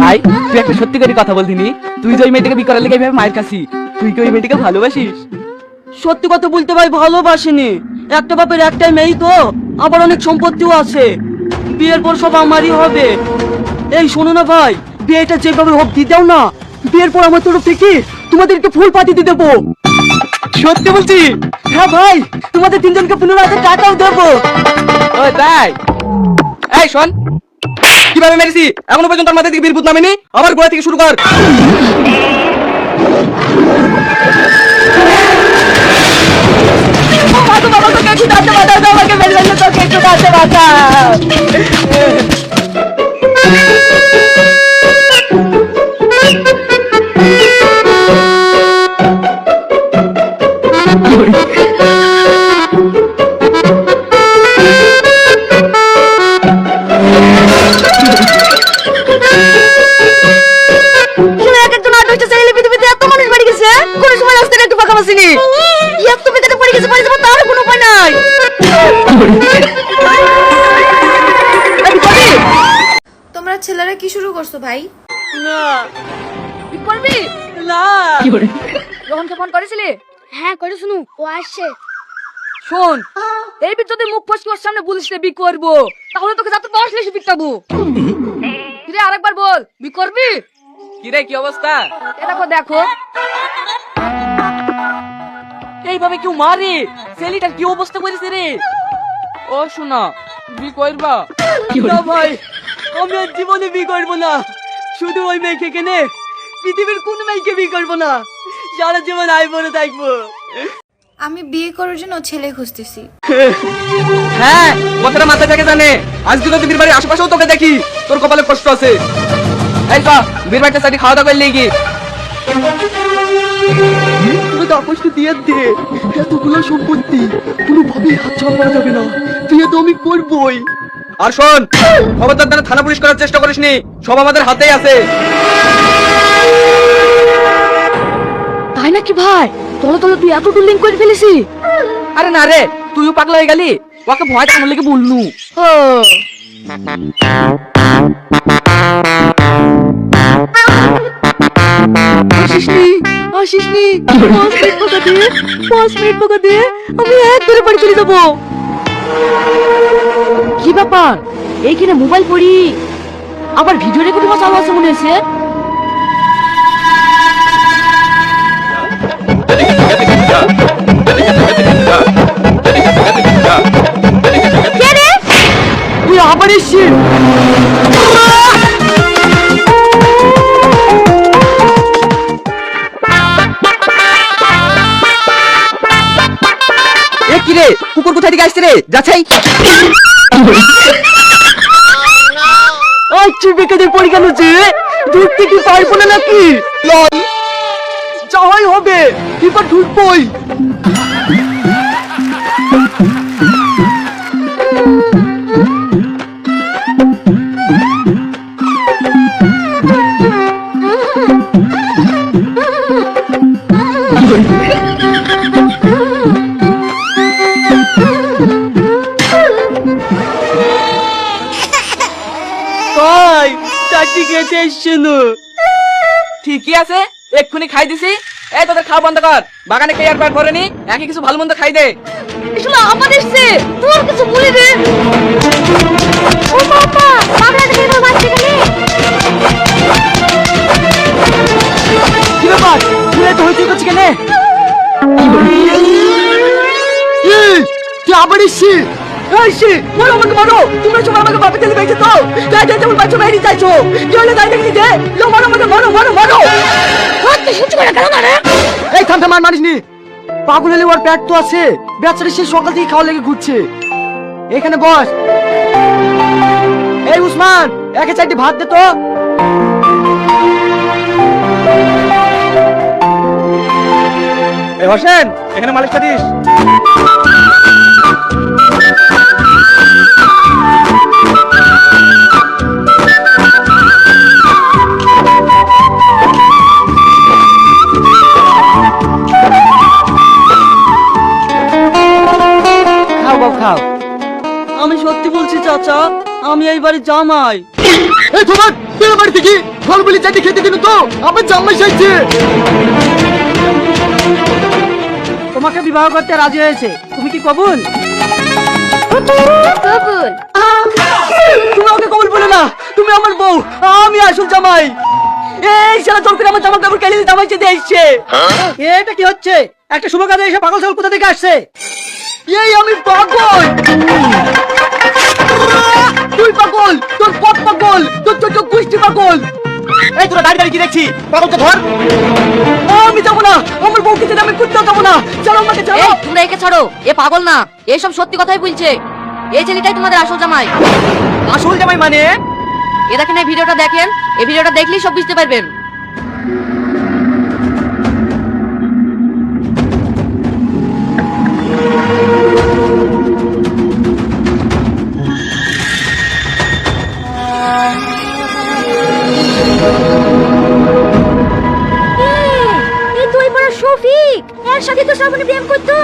ভাই তুই একটা সত্যি করে কথা বলতিনি। তুই যে ওই মেয়েটাকে বিয়ে করার লেগে এইভাবে মায়ের কাছি। তুই কি ওই মেয়েটাকে ভালোবাসিস? সত্যি কথা বলতে ভাই ভালোবাসিনি। একটা বাপের একটাই মেয়ে তো আবার অনেক সম্পত্তিও আছে। বিয়ের পর সব আমারই হবে। এই শোনো না ভাই বিয়েটা যেভাবে হোক দিয়ে দাও না। বিয়ের পর আমার তরফ থেকে তোমাদেরকে ফুল পাতি দিয়ে দেবো। সত্যি বলছি? হ্যাঁ ভাই তোমাদের তিনজনকে পনেরো হাজার টাকাও দেবো। ও তাই। এই শোন কীভাবে মেরেছি? এখনও পর্যন্ত আমার মাথা থেকে বীরভূত নামেনি। আবার গোড়া থেকে শুরু কর। বাবা তোকে একটু দাঁড়াতে বাঁচাও আমাকে তোমরা ছেলেরা কি শুরু করছ ভাই? না। কি করবি না। রোহনকে ফোন করেছিলি? হ্যাঁ করে শুনু। ও আসছে। শোন এই বিট যদি মুখ ফসকে ওর সামনে বলিস রে বি করব তাহলে তোকে যাতে দশ লেসে পিটাবো রে আরেকবার বল বি করবি? কি রে কি অবস্থা? দেখো দেখো। এইভাবে কেউ মারে ছেলেটার কি অবস্থা করেছে রে? ও শোনা বি করবা? না ভাই আমি আর জীবনে বিয়ে করব না। শুধু ওই মেয়েকে কেনে পৃথিবীর কোন মেয়েকে বিয়ে করব না। সারা জীবন আই বলে থাকব। আমি বিয়ে করার জন্য ছেলে খুঁজতেছি। হ্যাঁ কথাটা মাথা থেকে জানে। আজ দুটো বীর বাড়ির আশেপাশেও তোকে দেখি। তোর কপালে কষ্ট আছে। এই তো বীর বাড়িতে সাথে খাওয়া দাওয়া করলে কি তুমি কাগজটা দিয়ে দে এতগুলো সম্পত্তি কোনোভাবে হাত ছাড়া যাবে না। বিয়ে তো আমি করবই। আর শোন খবরদার দ্বারা থানা পুলিশ করার চেষ্টা করিসনি সব আমাদের হাতেই আছে। তাই নাকি ভাই? তলে তলে তুই এত লিঙ্ক করে ফেলেছি। আরে না রে তুইও পাগলা হয়ে গেলি? ওকে ভয় দেখানোর লেগে বললু। ও। আসিসনি পাঁচ মিনিট টাকা দিয়ে পাঁচ মিনিট দিয়ে আমি এক ধরে বাড়ি চলে যাব কি ব্যাপার এইখানে মোবাইল পড়ি আবার ভিডিও রেকর্ডিং চালু আছে মনে হচ্ছে রে? কুকুর কোথায় থেকে আসছে রে? যাচ্ছাই। আচ্ছা বেকারে পড়ে গেল যে? ঢুকতে কি পারব না নাকি? লল। যাওয়াই হবে। এবার ঢুকবই চাকরি খেতে এসছিল। ঠিকই আছে এক্ষুনি খাই দিছি। এই তোদের খাওয়া বন্ধ কর। বাগানে কে আর পার করেনি? একই কিছু ভালো মন্দ খাই দে। এসব আমার এসছে। তোর কিছু বলি রে ও বাবা বাংলা থেকে তো বাচ্চা গেলে কি ব্যাপার? তুই এত হইচই করছিস কেন? তুই আবার এসছিস? এই সে, মারো আমাকে মারো। তোমরা সবাই আমাকে বাপে তেলে বেঁচে তো? তাই তাই তোমার বাচ্চা বাইরে যাইছো। কি হলো? তাই দেখলি যে লো মারো আমাকে মারো মারো মারো। এই থাম থাম আর মারিস নি পাগল হলে ওর পেট তো আছে। বেচারা সে সকাল থেকে খাওয়া লেগে ঘুরছে। এখানে বস। এই উসমান একে চারটি ভাত দে তো। এই হোসেন এখানে মালিশটা দিস খাও বাবু খাও। আমি সত্যি বলছি চাচা আমি এই বাড়ির জামাই। এই তোমার বাড়িতে চাইতে খেতে দিন তো? আমার জামাই চাইছে। তোমাকে বিবাহ করতে রাজি হয়েছে। তুমি কি কবুল? কবুল। তুমি আমাকে কবুল বলে না, তুমি আমার বউ, আমি আসল জামাই। এই শালা জল করে আমার জামা কাপড় কেটে জামাই চেতে এসছে। এটা কি হচ্ছে? একটা শুভ কাজে এসে পাগল ছাগল কোথা থেকে আসছে? এই আমি পাগল! তুই পাগল, তোর পথ পাগল, তোর ছোট গোষ্ঠী পাগল। এই তোরা দাঁড়িয়ে দাঁড়িয়ে কি দেখছি পাগলকে ধর। আমি যাব না। আমার বউকে ছেড়ে আমি কোথাও যাব না। চলো আমাকে চলো। এই তোমরা একে ছাড়ো। এ পাগল না। এসব সত্যি কথাই বলছে। এই ছেলেটাই তোমাদের আসল জামাই। আসল জামাই মানে? এ দেখেন এই ভিডিওটা দেখেন। এই ভিডিওটা দেখলেই সব বুঝতে পারবেন। শ্রাবণী প্রেম করতো?